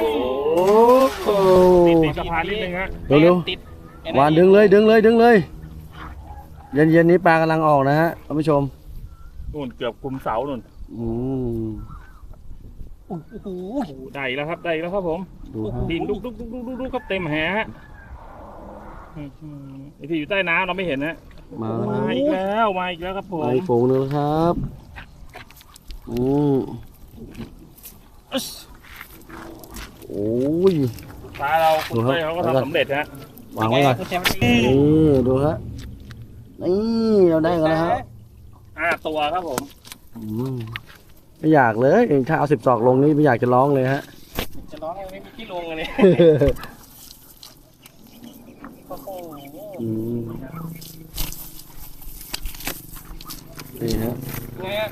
โหติดติดสะพานนิดนึงฮะเร็วติดๆวานดึงเลยดึงเลยดึงเลย เย็นเย็นๆนี้ปลากำลังออกนะฮะท่านผู้ชมนู่นเกือบคุมเสานู่นอืมโอ้โหโอ้โหได้แล้วครับได้แล้วครับผมดูฮะดินลุกลุกลุกลุกลุกลุกครับเต็มแหฮะอื้อหือไอที่อยู่ใต้น้ำเราไม่เห็นนะมามาอีกแล้วมาอีกแล้วครับผมไอโฟงนึงแล้วครับอืม โอ้ยตาเราคุณดูครับเต้ยเขาก็แล้วก็ทำสำเร็จฮะวางไว้ก่อนคุณแชมป์นี่ดูฮะนี่เราได้กันแล้วฮะห้าตัวครับผมอืมไม่อยากเลยเองถ้าเอาสิบศอกลงนี่ไม่อยากจะร้องเลยฮะ จะร้องให้ไม่มีที่ลงเลยโอ้โหอืมนี่ฮะ ไงฮะ